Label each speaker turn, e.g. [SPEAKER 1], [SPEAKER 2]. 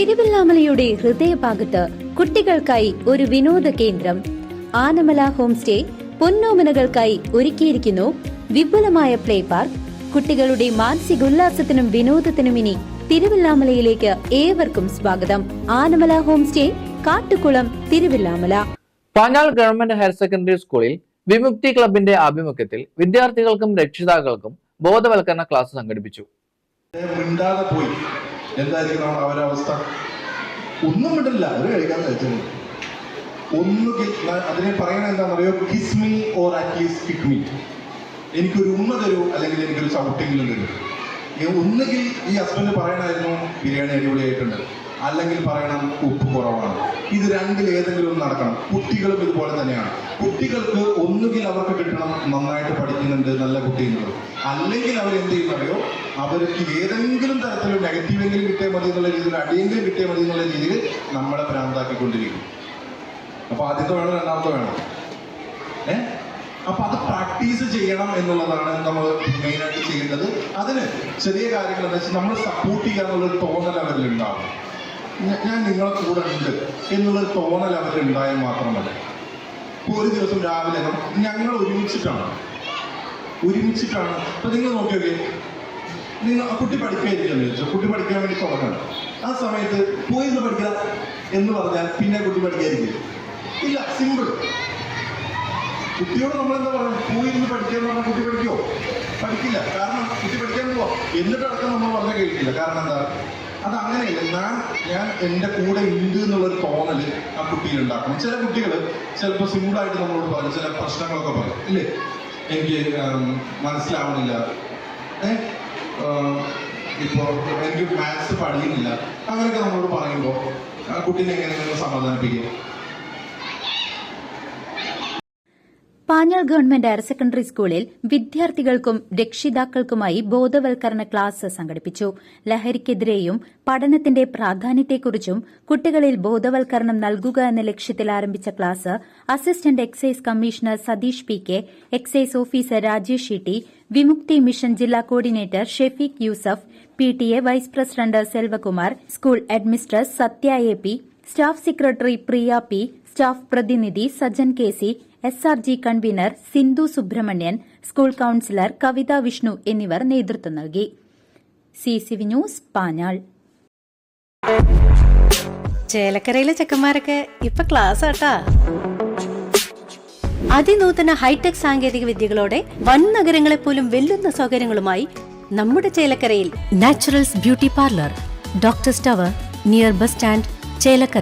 [SPEAKER 1] തിരുവല്ലാമലയുടെ ഹൃദയഭാഗത്ത് കുട്ടികൾക്കായി ഒരു വിനോദ കേന്ദ്രം. ആനമല ഹോം സ്റ്റേ പൊന്നോമനകൾക്കായി ഒരുക്കിയിരിക്കുന്നു. വിപുലമായ പ്ലേ പാർക്ക്. കുട്ടികളുടെ മാനസികോല്ലാസത്തിനും വിനോദത്തിനും ഇനി തിരുവല്ലാമലയിലേക്ക് ഏവർക്കും സ്വാഗതം. Anamala home stay Kattukulam Thiruvilwamala.
[SPEAKER 2] Panjal government higher secondary സ്കൂളിൽ വിമുക്തി ക്ലബിന്റെ ആഭിമുഖ്യത്തിൽ വിദ്യാർത്ഥികൾക്കും രക്ഷിതാക്കൾക്കും ബോധവൽക്കരണ ക്ലാസ് സംഘടിപ്പിച്ചു.
[SPEAKER 3] മിണ്ടാതെ പോയി. എന്തായിരിക്കും നമ്മുടെ അവരുടെ അവസ്ഥ? ഒന്നും വിടില്ല അവർ കഴിക്കാൻ കഴിച്ചത് ഒന്നുകിൽ അതിനെ പറയണ എന്താണെന്നറിയോ? Kiss me or at least kick me എനിക്കൊരു ഉമ്മ തരൂ അല്ലെങ്കിൽ എനിക്കൊരു ചവിട്ടെങ്കിലും തരൂ. ഒന്നുകിൽ ഈ ഹസ്ബൻഡ് പറയണമായിരുന്നു ബിരിയാണി അടിപൊളിയായിട്ടുണ്ട്. അല്ലെങ്കിൽ പറയണം ഉപ്പ് കുറവാണ്. ഇത് രണ്ടിൽ ഏതെങ്കിലും നടക്കണം. കുട്ടികളും ഇതുപോലെ തന്നെയാണ്. കുട്ടികൾക്ക് ഒന്നുകിൽ അവർക്ക് കിട്ടണം നന്നായിട്ട് പഠിക്കുന്നുണ്ട് നല്ല കുട്ടി എന്നുള്ളത്. അല്ലെങ്കിൽ അവർ എന്ത് ചെയ്യുന്നറിയോ അവർക്ക് ഏതെങ്കിലും തരത്തിൽ നെഗറ്റീവെങ്കിലും കിട്ടിയാൽ മതി എന്നുള്ള രീതിയിൽ അടിയെങ്കിലും കിട്ടിയാൽ മതി എന്നുള്ള രീതിയിൽ നമ്മളെ ഭ്രാന്താക്കിക്കൊണ്ടിരിക്കും. അപ്പൊ ആദ്യത്തെ വേണം രണ്ടാമത്തെ വേണം. ഏ? അപ്പൊ അത് പ്രാക്ടീസ് ചെയ്യണം എന്നുള്ളതാണ് നമ്മൾ മെയിനായിട്ട് ചെയ്യേണ്ടത്. അതിന് ചെറിയ കാര്യങ്ങൾ എന്താ വെച്ചാൽ നമ്മൾ സപ്പോർട്ട് ചെയ്യുക എന്നുള്ളൊരു തോന്നൽ ഞ- ഞാൻ നിങ്ങളെ കൂടെ ഉണ്ട് എന്നുള്ളൊരു തോന്നൽ അവർക്ക് ഉണ്ടായാൽ മാത്രം ഒരു ദിവസം രാവിലെ ഞങ്ങൾ ഒരുമിച്ചിട്ടാണ്. ഒരുമിച്ചിട്ടാണ്. അപ്പൊ നിങ്ങൾ നോക്കിയോക്കെ. നിങ്ങൾ കുട്ടി പഠിക്കാതിരിക്കാന്ന് ചോദിച്ചു. കുട്ടി പഠിക്കാൻ വേണ്ടി തുടങ്ങണം. ആ സമയത്ത് പോയി നിന്ന് പഠിക്കാം എന്ന് പറഞ്ഞാൽ പിന്നെ കുട്ടി പഠിക്കാതിരിക്കും ഇല്ല സിമ്പിൾ കുട്ടിയോട് നമ്മൾ എന്താ പറയുക? പോയി ഇരുന്ന് പഠിക്കാൻ പറഞ്ഞാൽ കുട്ടി പഠിക്കോ പഠിക്കില്ല. കാരണം കുട്ടി പഠിക്കാൻ പോവാം. എന്നിട്ടടക്കം നമ്മൾ പറഞ്ഞാൽ കേൾക്കില്ല. കാരണം എന്താ? അത് അങ്ങനെയില്ല ഞാൻ ഞാൻ എന്റെ കൂടെ ഉണ്ട് എന്നുള്ളൊരു തോന്നൽ ആ കുട്ടിയിൽ ഉണ്ടാക്കണം. ചില കുട്ടികൾ ചിലപ്പോൾ സിമ്പിളായിട്ട് നമ്മളോട് പറയും ചില പ്രശ്നങ്ങളൊക്കെ പറയും. ഇല്ലേ? എനിക്ക് മനസ്സിലാവണില്ല. ഇപ്പോൾ എനിക്ക് മാത്സ് പഠിക്കുന്നില്ല. അങ്ങനെയൊക്കെ നമ്മളോട് പറയുമ്പോൾ ആ കുട്ടീനെ എങ്ങനെ സമാധാനിപ്പിക്കുക.
[SPEAKER 1] പാഞ്ഞാൾ ഗവൺമെന്റ് ഹയർ സെക്കൻഡറി സ്കൂളിൽ വിദ്യാർത്ഥികൾക്കും രക്ഷിതാക്കൾക്കുമായി ബോധവൽക്കരണ ക്ലാസ് സംഘടിപ്പിച്ചു. ലഹരിക്കെതിരെയും പഠനത്തിന്റെ പ്രാധാന്യത്തെക്കുറിച്ചും കുട്ടികളിൽ ബോധവൽക്കരണം നൽകുക എന്ന ലക്ഷ്യത്തിൽ ആരംഭിച്ച class assistant excise commissioner Sathish P K excise officer Rajesh Shetty Vimukthi mission ജില്ലാ coordinator Shefeeq Yusuf P T A vice president Selvakumar school administress Sathya A P staff secretary Priya P staff പ്രതിനിധി Sajan K C S R G convener Sindhu Subrahmanyan school counsellor Kavitha Vishnu എന്നിവർ നേതൃത്വം നൽകി. C C news Panjal.
[SPEAKER 4] ചേലക്കരയിലെ ചെക്കന്മാരൊക്കെ ഇപ്പൊ class ആട്ടാ. അതിനൂതന hi tech സാങ്കേതിക വിദ്യകളോടെ വൻ നഗരങ്ങളെ പോലും വെല്ലുന്ന സൗകര്യങ്ങളുമായി നമ്മുടെ ചേലക്കരയിൽ. Naturals beauty parlour doctor tower near bus stand Chelakkara